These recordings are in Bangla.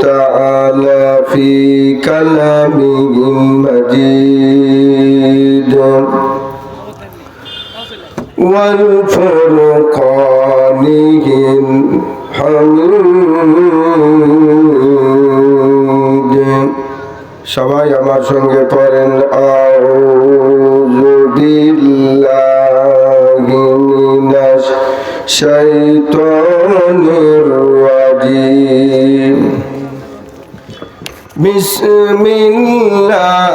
تعالى في كلامه المجيد والفرقانه الحميد সবাই আমার সঙ্গে পড়েন আউযু বিল্লাহি মিনাশ শাইতানির بسم الله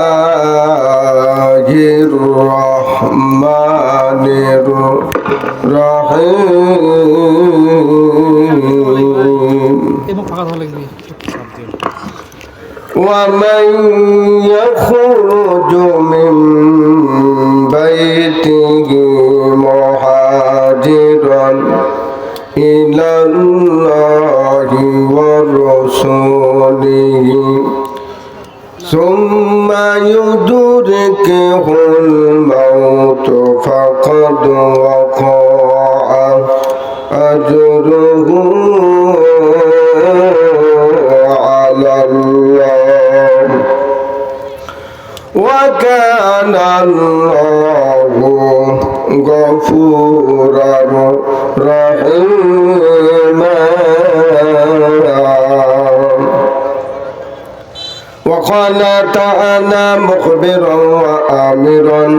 الرحمن الرحيم ومن يخرج ثم يدركه الموت فقد وقع أجره على الله. وكان الله غفورا رحيما. وقال تعالى مخبرا وآمرا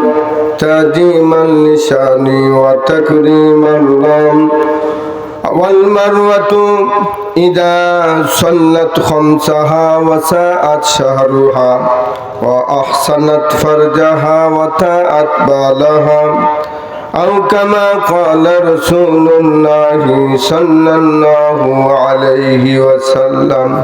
تديما لشأني وتكريما لهم. والمروة إذا صلت خمسها وساءت شهرها وأحسنت فرجها وتاءت بالها. أو كما قال رسول الله صلى الله عليه وسلم.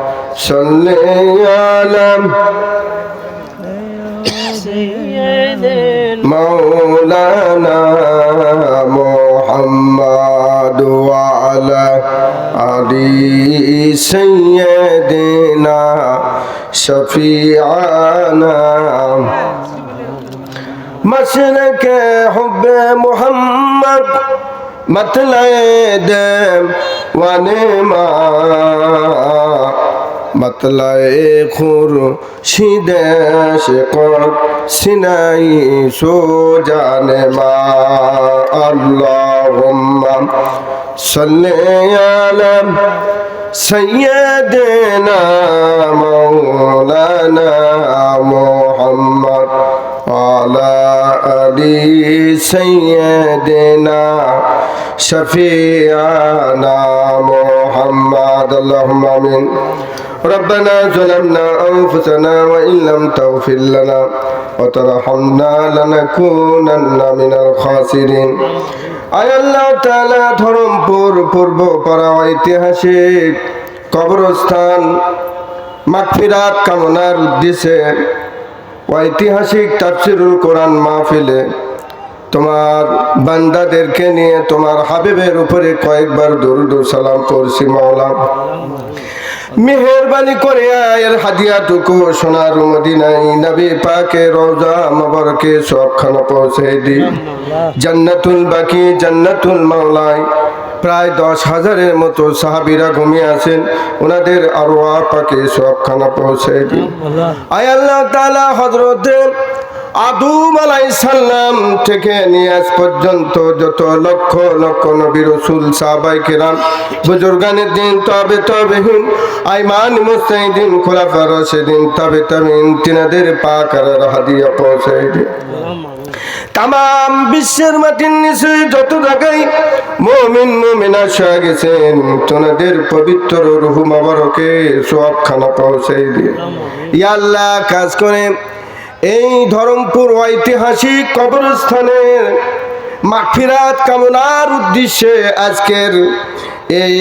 صل على مولانا محمد وعلى علي سيدنا شفيعنا. مسلك حب محمد مطلع دم ونما. বাতলায় খুর সিদেশ কর, সিনাই সোজানে মা, আল্লাহুম্মা সাল্লি আলা সাইয়্যিদিনা মাওলানা মুহাম্মদ আলা আলি সাইয়্যিদিনা শফিয়ানা মুহাম্মদ, আল্লাহুম্মা আমিন। ربنا ظلمنا أنفسنا وإن لم تغفر لنا وترحمنا لنكونن من الخاسرين আয় আল্লাহ তাআলা ধরমপুর পূর্ব পাড়া ঐতিহাসিক কবরস্থান মাগফিরাত কামনার উদ্দেশ্যে ঐতিহাসিক তাফসিরুল কোরআন মাহফিলে তোমার বান্দাদেরকে নিয়ে তোমার হাবিবের উপরে কয়েকবার দরুদ ও সালাম করছি মাওলা মেহরবানি করে আয়ের হাদিয়াটুকু সোনার মদিনাই নবী পাকে রোজা মবরকে সবখানা পৌঁছে দি। জান্নাতুল বাকি জান্নাতুল মাওলায়। প্রায় দশ হাজারের মতো সাহাবিরা ঘুমিয়ে আছেন। ওনাদের আরও পাকে সবখানা পৌঁছে দি। আয় আল্লাহ তালা হজরতে আদম আলাইসাল্লাম থেকে নিয়ে আজ পর্যন্ত যত লক্ষ লক্ষ নবী রসুল, সাহাবাই কেরাম, বুজুর্গানের দিন, তবে তবে তবেহীন, আইমান, মুস্তাহিদিন, খোলাফা সেদিন তবে তবেহীন, তিনাদের পাক আর হাদিয়া পৌঁছাই দিন তাম বিশ্বের মাটির নিচে যত জায়গায় মমিন, মমিনা শোয়া গেছেন, তোনাদের পবিত্র রুহু মাবারকে সব খানা পৌঁছাই দিয়ে ইয়াল্লাহ কাজ করে এই ধরমপুর ঐতিহাসিক কবরস্থানের মাগফিরাত কামনার উদ্দেশ্যে আজকের এই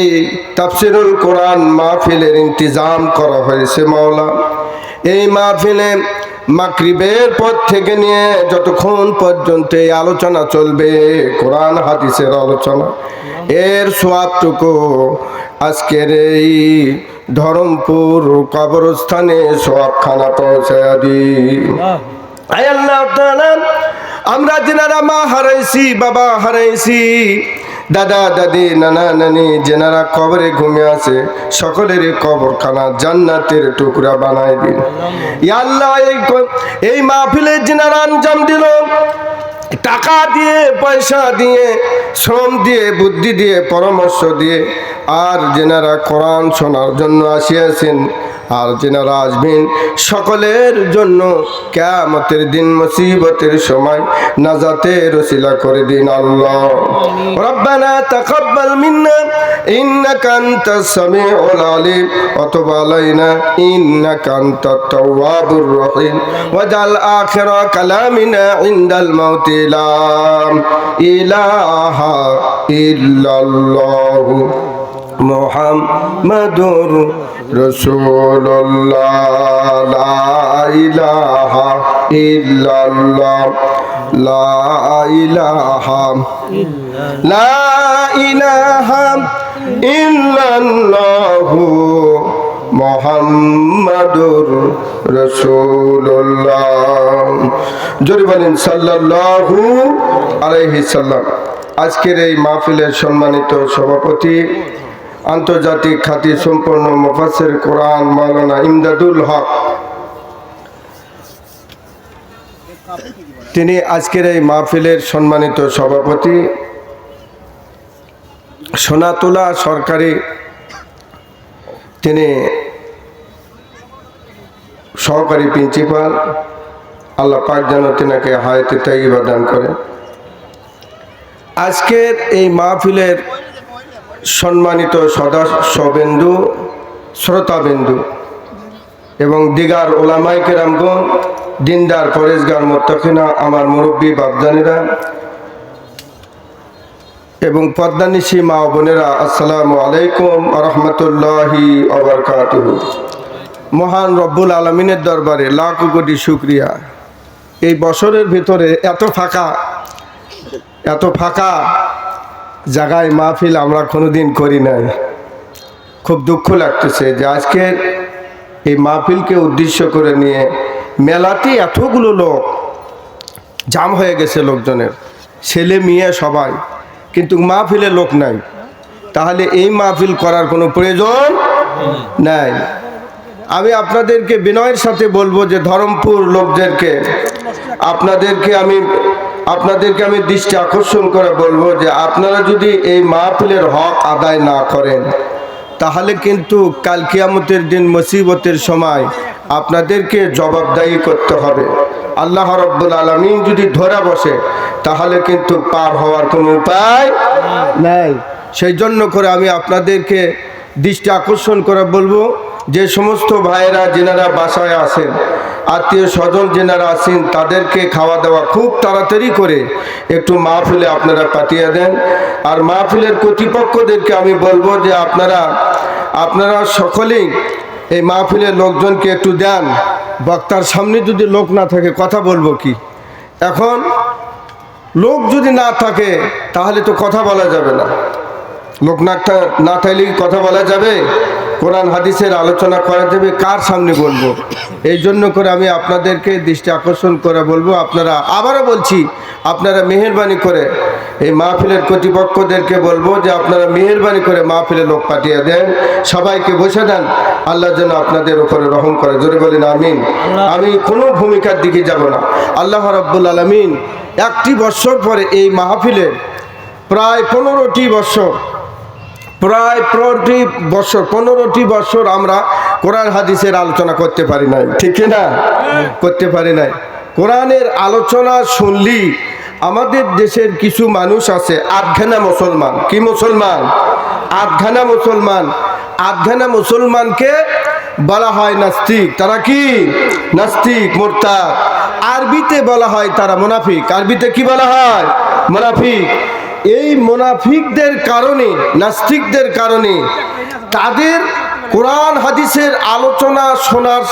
তাফসিরুল কোরআন মাহফিলের ইন্তজাম করা হয়েছে মাওলা। এই মাহফিলে মাকরিবের পর থেকে নিয়ে যতক্ষণ পর্যন্ত এই আলোচনা চলবে, কোরআন, হাদিসের আলোচনা, এর সোয়াবটুকু আজকের এই ধরমপুর কবরস্থানে দিই আয় আল্লাহ আমরা যেনারা মা হারাইছি বাবা হারাইছি। দাদা দাদি নানা নানি যেনারা কবরে ঘুমিয়ে আছে সকলের কবরখানা জান্নাতের টুকরা বানাই দিন। আল্লাহ এই মাহফিলে যেনারা আঞ্জাম দিল। টাকা দিয়ে, পয়সা দিয়ে, শ্রম দিয়ে, বুদ্ধি দিয়ে, পরামর্শ দিয়ে আর যেনারা কোরআন শোনার জন্য আসিয়াছেন আর যেনারা আসবেন সকলের জন্য কেয়ামতের দিন মুসিবতের সময় নাজাতে রসিলা করে দিন আল্লাহ। রব্বানা তাকাব্বাল মিন্না ইন্নাকা আনতাস সামিউল আলিম অতবা আলাইনা ইন্নাকা আনতাত তাওয়াবুর রহিম ওয়াজাল আখিরা কালামিনা ইনদাল মাউত লা ইলাহা ইল্লাল্লাহ। মোহাম্মদুর রসুল্লাহ লাইলাহা ইল্লাল্লাহ ইল্লাল্লাহু মোহাম্মদুর রসুল্লাহ জোরে বলেন, সাল্লাল্লাহু আলাইহি সাল্লাম। আজকের এই মাহফিলের সম্মানিত সভাপতি আন্তর্জাতিক খ্যাতি সম্পন্ন মুফাসসির কোরআন মাওলানা ইমদাদুল হক। তিনি আজকের এই মাহফিলের সম্মানিত সভাপতি। সোনাতুলা সরকারি তিনি সহকারী প্রিন্সিপাল। আল্লাহ পাক যেন তিনাকে হায়াতে তাইবা দান করে আজকের এই মাহফিলের সম্মানিত সদস্যবিন্দু শ্রোতাবিন্দু এবং দিগার ওলামাই কেরামগণ, দিনদার পরেশগার মোত্তকিনা, আমার মুরব্বী বাবজানিরা এবং পদ্মানিশি মা বোনেরা, আসসালামু আলাইকুম রহমতুল্লাহি অবরকাতুহ মহান রব্বুল আলমিনের দরবারে লাখ কোটি শুক্রিয়া। এই বছরের ভিতরে এত ফাঁকা এত ফাঁকা জায়গায় মাহফিল আমরা কোনোদিন করি নাই। খুব দুঃখ লাগতেছে যে আজকের এই মাহফিলকে উদ্দেশ্য করে নিয়ে মেলাতে এতগুলো লোক জাম হয়ে গেছে লোকজনের, ছেলে মেয়ে সবাই, কিন্তু মাহফিলে লোক নাই। তাহলে এই মাহফিল করার কোনো প্রয়োজন নাই। আমি আপনাদেরকে বিনয়ের সাথে বলব যে ধরমপুর লোকদেরকে, আপনাদেরকে আমি আপনাদেরকে আমি দৃষ্টি আকর্ষণ করে বলব যে আপনারা যদি এই মাহফিলের হক আদায় না করেন, তাহলে কিন্তু কাল কিয়ামতের দিন মুসিবতের সময় আপনাদেরকে জবাবদাহি করতে হবে। আল্লাহ রব্বুল আলমিন যদি ধরা বসে, তাহলে কিন্তু পার হওয়ার কোনো উপায় নাই। সেই জন্য করে আমি আপনাদেরকে দৃষ্টি আকর্ষণ করে বলব, যে সমস্ত ভাইয়েরা, যেনারা বাসায় আসেন আত্মীয় স্বজন যেনারা আছেন, তাদেরকে খাওয়া দাওয়া খুব তাড়াতাড়ি করে একটু মাহফিলে আপনারা পাঠিয়ে দেন। আর মাহফিলের কর্তৃপক্ষদেরকে আমি বলব যে আপনারা আপনারা সকলেই এই মাহফিলের লোকজনকে একটু দেন। বক্তার সামনে যদি লোক না থাকে, কথা বলব কি? এখন লোক যদি না থাকে, তাহলে তো কথা বলা যাবে না। লোক না থাকলে কথা বলা যাবে? কোরআন হাদিসের আলোচনা করা যাবে, কার সামনে বলব? এই জন্য করে আমি আপনাদেরকে দৃষ্টি আকর্ষণ করে বলব, আপনারা আবারও বলছি, আপনারা মেহরবানি করে এই মাহফিলের কর্তৃপক্ষদেরকে বলব যে আপনারা মেহরবানি করে মাহফিলে লোক পাঠিয়ে দেন, সবাইকে বসে দেন, আল্লাহ যেন আপনাদের উপরে রহম করে। জোরে বলেন, আমিন। আমি কোনো ভূমিকার দিকে যাব না। আল্লাহ রাব্বুল আলমিন একটি বছর পরে এই মাহফিলের প্রায় পনেরোটি বছর প্রায় পনেরোটি বছর পনেরোটি বছর আমরা কোরআন হাদিসের আলোচনা করতে পারি নাই। ঠিক না? করতে পারি নাই। কোরআনের আলোচনা শুনলি, আমাদের দেশের কিছু মানুষ আছে, আধখানা মুসলমান। কি মুসলমান? আধখানা মুসলমান। আধখানা মুসলমানকে বলা হয় নাস্তিক। তারা কি? নাস্তিক, মোরতাদ। আরবিতে বলা হয় তারা মুনাফিক। আরবিতে কি বলা হয়? মুনাফিক। এই মোনাফিকদের কারণে, নাস্তিকদের কারণে তাদের কোরআন হাদিসের আলোচনা শোনার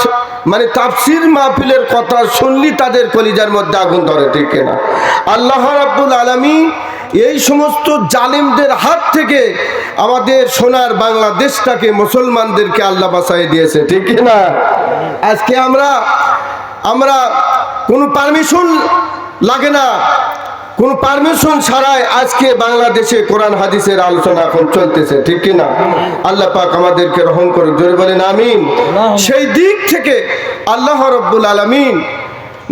মানে তাফসির মাহফিলের কথা শুনলি তাদের কলিজার মধ্যে আগুন ধরে, ঠিক না আল্লাহ রাব্বুল আলমী এই সমস্ত জালিমদের হাত থেকে আমাদের সোনার বাংলাদেশটাকে মুসলমানদেরকে আল্লাহ বাসায় দিয়েছে, ঠিক না আজকে আমরা আমরা কোনো পারমিশন লাগে না। কোন পারমিশন ছাড়াই আজকে বাংলাদেশে কোরআন হাদিসের আলোচনা এখন চলতেছে ঠিক কিনা? আল্লাহ পাক আমাদেরকে রহম করে জোরে বলেন আমিন। সেই দিক থেকে আল্লাহ রব্বুল আলমিন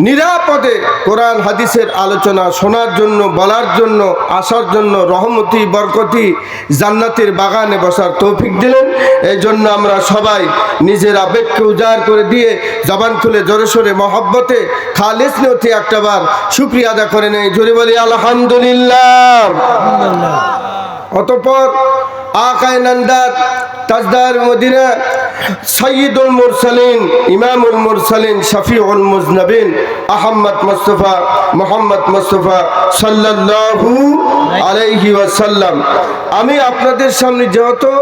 নিরাপদে কোরআন, হাদিসের আলোচনা শোনার জন্য, বলার জন্য, আসার জন্য রহমতি, বরকতি জান্নাতের বাগানে বসার তৌফিক দিলেন। এই জন্য আমরা সবাই নিজের আবেগকে উজাড় করে দিয়ে জবান খুলে জোরে সোরে মহব্বতে খালিস নথি একটাবার শুক্রিয়া আদা করে নেই। জোরে বলি, আলহামদুলিল্লাহ। অতপর আকায় নন্দাত, তাজদার মদিনা সৈয়দুল মুরসালিন, ইমামুল মুরসালিন, শফিউল মুজনবিন আহম্মদ মুস্তফা, মোহাম্মদ মুস্তফা সাল্লাল্লাহু আলাইহি ওয়াসাল্লাম। আমি আপনাদের সামনে যেহেতু,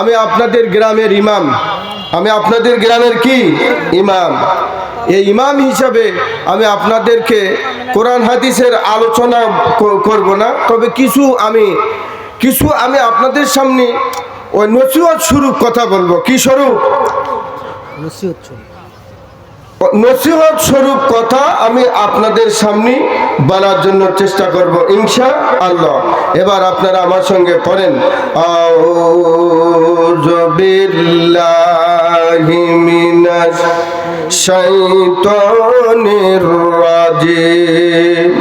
আমি আপনাদের গ্রামের ইমাম। আমি আপনাদের গ্রামের কি? ইমাম। এই ইমাম হিসাবে আমি আপনাদেরকে কোরআন হাদিসের আলোচনা করব না, তবে কিছু আমি কিছু আমি আপনাদের সামনে ওই নসিহত স্বরূপ কথা বলব। কি স্বরূপ? নসিহত স্বরূপ। কথা আমি আপনাদের সামনে বলার জন্য চেষ্টা করব ইনশা আল্লাহ এবার আপনারা আমার সঙ্গে পড়েন। আউযু বিল্লাহি মিনাশ শাইতানির রাজিম।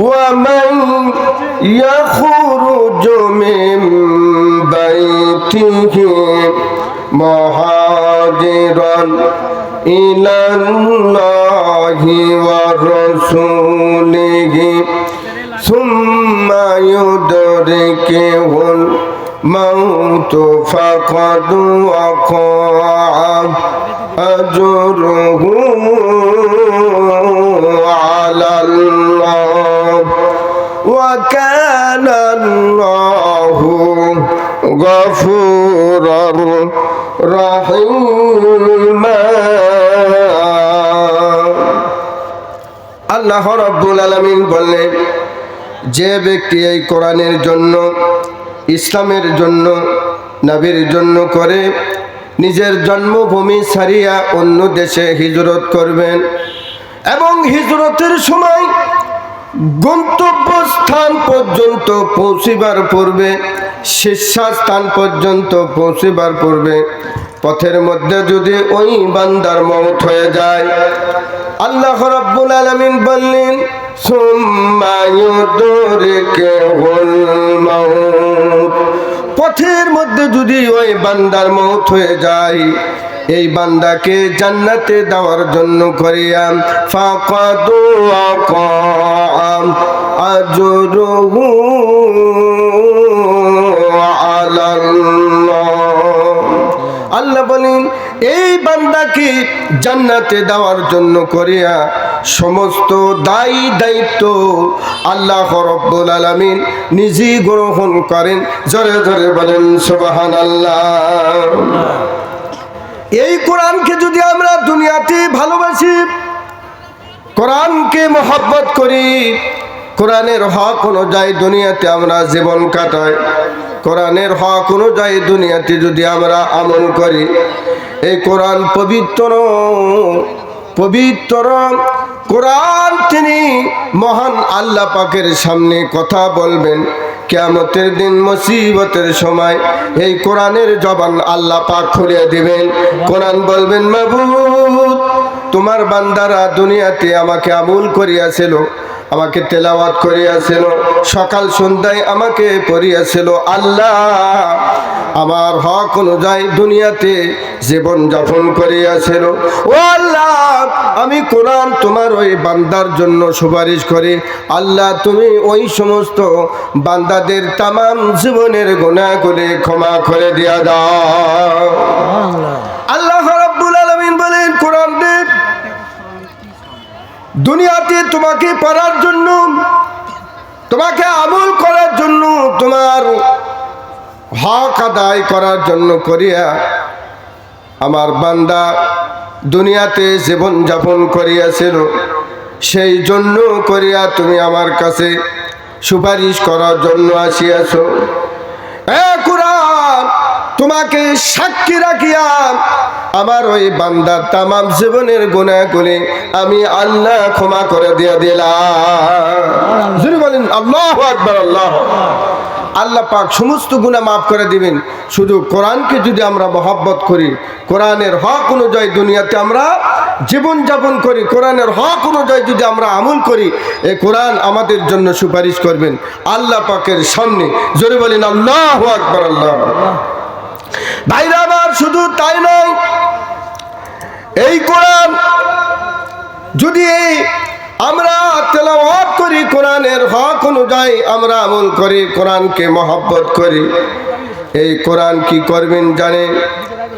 ومن يخرج من بيته مهاجرا إلى الله ورسوله ثم يدركه الموت فقد وقع أجره على الله وكان الله غفورا رحيما আল্লাহ রব্বুল আলমিন বললেন যে ব্যক্তি এই কোরআনের জন্য ইসলামের জন্য নবীর জন্য করে নিজের জন্মভূমি ছাড়িয়া অন্য দেশে হিজরত করবেন এবং হিজরতের সময় গন্তব্য স্থান পর্যন্ত পৌঁছিবার পূর্বে, শীর্ষস্থান পর্যন্ত পৌঁছিবার পূর্বে, পথের মধ্যে যদি ওই বান্দার মত হয়ে যায়, আল্লাহ রাব্বুল আলামিন বললেন, সুম্মা ইউদরিকুল মাউত। পথের মধ্যে যদি ওই বান্দার মত হয়ে যায়, এই বান্দাকে জান্নাতে দেওয়ার জন্য করিয়াম। ফাকাদু আকাম আজরুহু আল্লাহ বলেন এই বান্দাকে জান্নাতে দেওয়ার জন্য করিয়া সমস্ত দায়ী দায়িত্ব আল্লাহ রব্বুল আলামিন নিজেই গ্রহণ করেন। জরে জরে বলেন সুবাহান আল্লাহ এই কোরআনকে যদি আমরা দুনিয়াতে ভালোবাসি, কোরআনকে মহব্বত করি, কোরআনের হক অনুযায়ী দুনিয়াতে আমরা জীবন কাটাই। কোরআনের হক অনুযায়ী দুনিয়াতে যদি আমরা আমল করি এই কোরআন পবিত্র পবিত্র কোরআন তিনি মহান আল্লাহ পাকের সামনে কথা বলবেন। কেয়ামতের দিন মুসিবতের সময় এই কোরআনের জবান আল্লাহ পাক খুলে দিবেন। কোরআন বলবেন, মাবুদ, তোমার বান্দারা দুনিয়াতে আমাকে আমুল করিয়াছিল। আমাকে তেলাওয়াত করিয়াছিল সকাল সন্ধ্যায় আমাকে পড়িয়াছিল আল্লাহ আমার হক অনুযায়ী দুনিয়াতে জীবন যাপন করিয়াছিল। ও আল্লাহ আমি কোরআন তোমার ওই বান্দার জন্য সুপারিশ করি। আল্লাহ তুমি ওই সমস্ত বান্দাদের তামাম জীবনের গুণাগুলি ক্ষমা করে দিয়া দাও। আল্লাহ রাব্বুল আলামিন বলেন কোরআন দেব দুনিয়াতে তোমাকে পারার জন্য, তোমাকে আমল করার জন্য, তোমার হক আদায় করার জন্য করিয়া আমার বান্দা দুনিয়াতে জীবন যাপন করিয়াছিল। সেই জন্য করিয়া তুমি আমার কাছে সুপারিশ করার জন্য আসিয়াছ। তোমাকে সাক্ষী রাখিয়া আমার ওই বান্দার তামাম জীবনের গুণা করে আমি আল্লাহ ক্ষমা করে দিয়ে দিলাম। আল্লাহ আল্লাহ আল্লাহ পাক সমস্ত গুণা মাফ করে দিবেন। শুধু কোরআনকে যদি আমরা মহব্বত করি, কোরআনের হক অনুযায়ী দুনিয়াতে আমরা জীবন যাপন করি, কোরআনের হক অনুযায়ী যদি আমরা আমল করি এ কোরআন আমাদের জন্য সুপারিশ করবেন আল্লাহ পাকের সামনে। জোরে বলেন, আল্লাহ আকবার, আল্লাহ ভাইরা আমার, শুধু তাই নয়, এই কোরআন যদি আমরা তেলাওয়াত করি কোরআনের হক অনুযায়ী, আমরা আমল করি, কোরআনকে মহব্বত করি, এই কোরআন কি করবেন জানে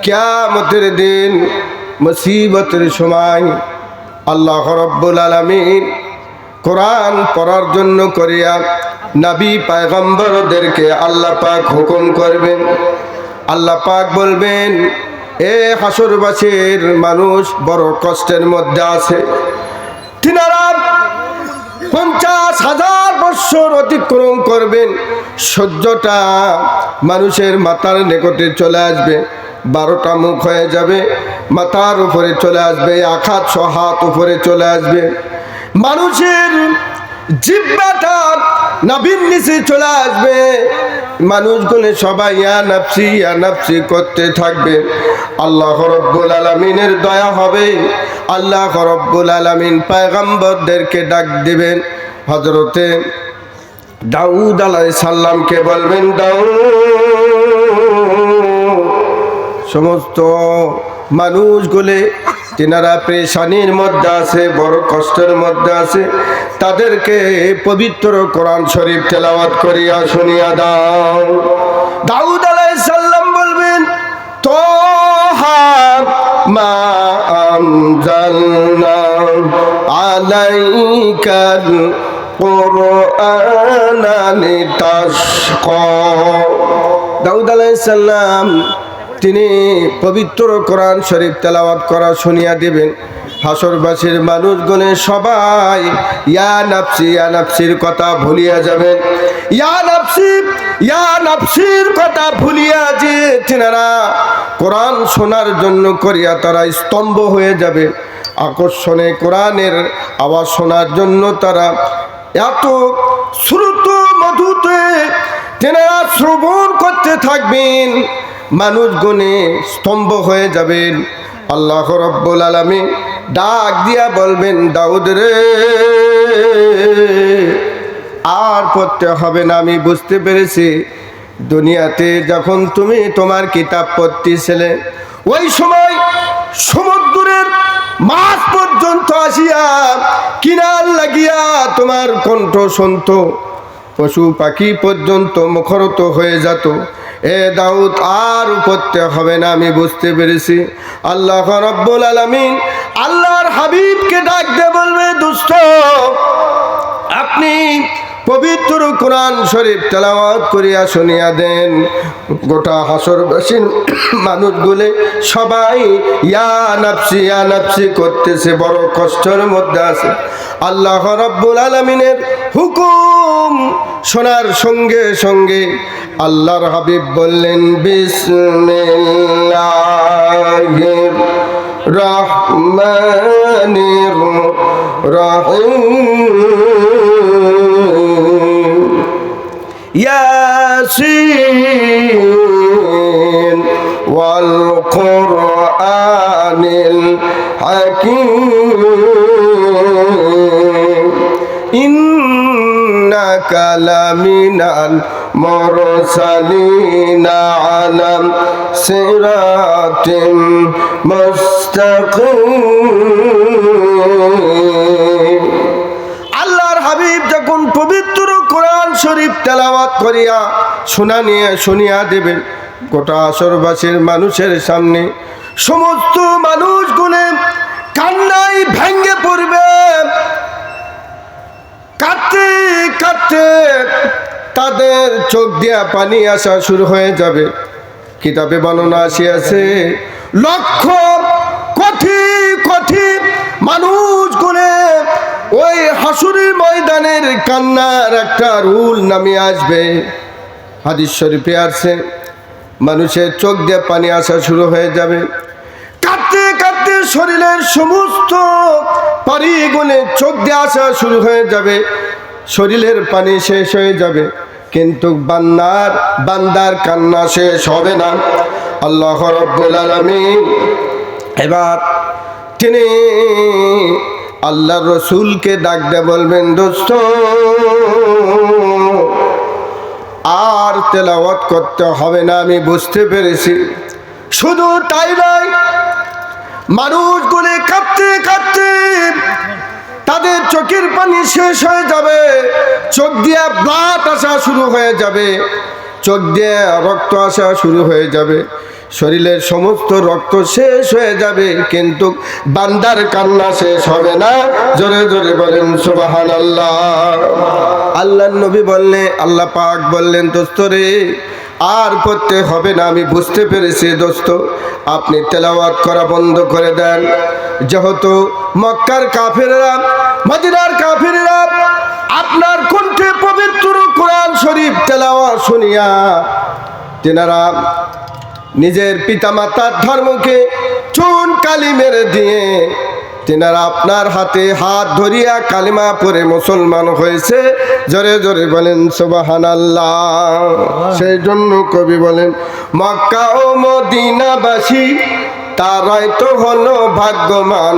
কিয়ামতের দিন, মুসিবতের সময় আল্লাহ রব্বুল আলামিন কোরআন পড়ার জন্য করিয়া নবী পায়গম্বরদেরকে আল্লাহ পাক হুকুম করবেন। আল্লাহ পাক বলবেন, এ হাসরবাসীর মানুষ বড় কষ্টের মধ্যে আছে। তিনারা পঞ্চাশ হাজার বৎসর অতিক্রম করবেন, সহ্যটা মানুষের মাথার নিকটে চলে আসবে, বারোটা মুখ হয়ে যাবে, মাথার উপরে চলে আসবে, আঘাত ছ হাত উপরে চলে আসবে। মানুষের জিব্বাটা নাভির নিচে চলে আসবে। মানুষগুলো সবাই নাফসি, ইয়া করতে থাকবে। আল্লাহ রব্বুল আলমিনের দয়া হবে। আল্লাহ রব্বুল আলমিন পায়গাম্বরদেরকে ডাক দেবেন। হজরতে দাউদ আলাই সাল্লামকে বলবেন, দাউদ সমস্ত মানুষগুলি তিনারা পেশানির মধ্যে আছে, বড় কষ্টের মধ্যে আছে। তাদেরকে পবিত্র কোরআন শরীফ তেলাওয়াত করিয়া শুনিয়া দাও। দাউদ আলাইহিস সালাম বলবেন তো মা আলাইকাল দাউদ আলাইহিস সালাম তিনি পবিত্র কোরআন শরীফ তেলাওয়াত করা শুনিয়া দেবেন। হাসরবাসীর মানুষগুলো সবাই, ইয়া নাফসি, ইয়া নাফসির কথা ভুলিয়া যাবেন। ইয়া নাফসি, ইয়া নাফসির কথা ভুলিয়া যে তিনারা কোরআন শোনার জন্য করিয়া তারা স্তম্ভ হয়ে যাবে। আকর্ষণে কোরআনের আওয়াজ শোনার জন্য তারা এত শ্রুত মধুতে তেনারা শ্রবণ করতে থাকবেন। মানুষগণে স্তম্ভ হয়ে যাবেন। আল্লাহ রব্বুল আলমী ডাক দিয়া বলবেন, দাউদ রে, আর পড়তে হবে না, আমি বুঝতে পেরেছি। দুনিয়াতে যখন তুমি তোমার কিতাব পড়তে পড়তেছিলে, ওই সময় সমুদ্রের মাছ পর্যন্ত আসিয়া কিনার লাগিয়া তোমার কণ্ঠ শুনত। পশু পাখি পর্যন্ত মুখরত হয়ে যেত। এ দাউদ, আর পড়তে হবে না, আমি বুঝতে পেরেছি। আল্লাহ রব্বুল আলমিন আল্লাহর হাবিবকে ডাক দে বলবে দুস্থ আপনি পবিত্র কোরআন শরীফ তেলাওয়াত করিয়া শুনিয়া দেন। গোটা হাসর হাসরবাসীর মানুষগুলো সবাই ইয়া নাপসি ইয়া নাপসি করতেছে, বড় কষ্টের মধ্যে আছে। আল্লাহ রব্বুল আলমিনের হুকুম ঘুম শোনার সঙ্গে সঙ্গে আল্লাহর হাবিব বললেন বিসমিল্লাহির রহমানির রহিম। ওয়াল হাকিম। ইন إنك لمن المرسلين على صراط مستقيم আল্লাহর হাবিব যখন পবিত্র কোরআন শরীফ তেলাওয়াত করিয়া শোনা নিয়ে শুনিয়া দেবেন গোটা আসরবাসীর মানুষের সামনে সমস্ত মানুষগুলো কান্নাই ভেঙ্গে পড়বে কাঁদতে কাঁদতে তাদের চোখ দিয়া পানি আসা শুরু হয়ে যাবে। কিতাবে বর্ণনা আসিয়াছে লক্ষ কোটি কোটি মানুষ গুনে ওই হাসুরের ময়দানের কান্নার একটা রুল নামিয়ে আসবে। হাদিস শরীফে আসছে মানুষের চোখ দিয়ে পানি আসা শুরু হয়ে যাবে। শরীরের সমস্ত পারিগুনে চোখ দিয়ে আসা শুরু হয়ে যাবে। শরীরের পানি শেষ হয়ে যাবে। কিন্তু বান্দার বান্দার কান্না শেষ হবে না। আল্লাহ রব্বুল আলামিন এবার তিনি আল্লাহ রসুলকে ডাক বলবেন, দোস্ত, আর তেলাওয়াত করতে হবে না, আমি বুঝতে পেরেছি। শুধু তাই নয় মানুষগুলি কাঁদতে কাঁদতে তাদের চোখের পানি শেষ হয়ে যাবে। চোখ দিয়ে ব্লাড আসা শুরু হয়ে যাবে। চোখ দিয়ে রক্ত আসা শুরু হয়ে যাবে। শরীরের সমস্ত রক্ত শেষ হয়ে যাবে, কিন্তু বান্দার কান্না শেষ হবে না। জোরে জোরে বলেন সুবাহান আল্লাহ আল্লাহ নবী বললে, আল্লাহ পাক বললেন, দোস্ত রে আর পড়তে হবে না, আমি বুঝতে পেরেছি দোস্ত। আপনি তেলাওয়াত করা বন্ধ করে দেন। যেহেতু মক্কার কাফেররা, মদিনার কাফেররা আপনার কণ্ঠে পবিত্র কোরআন শরীফ তেলাওয়াত শুনিয়া, তেনারা নিজের পিতামাতার ধর্মকে চুন কালি মেরে দিয়ে তেনারা আপনার হাতে হাত ধরিয়া কালিমা পরে মুসলমান হয়েছে। জোরে জোরে বলেন সুবাহান সেই জন্য কবি বলেন, মক্কা ও মদিনাবাসী, তারাই তো হলো ভাগ্যমান।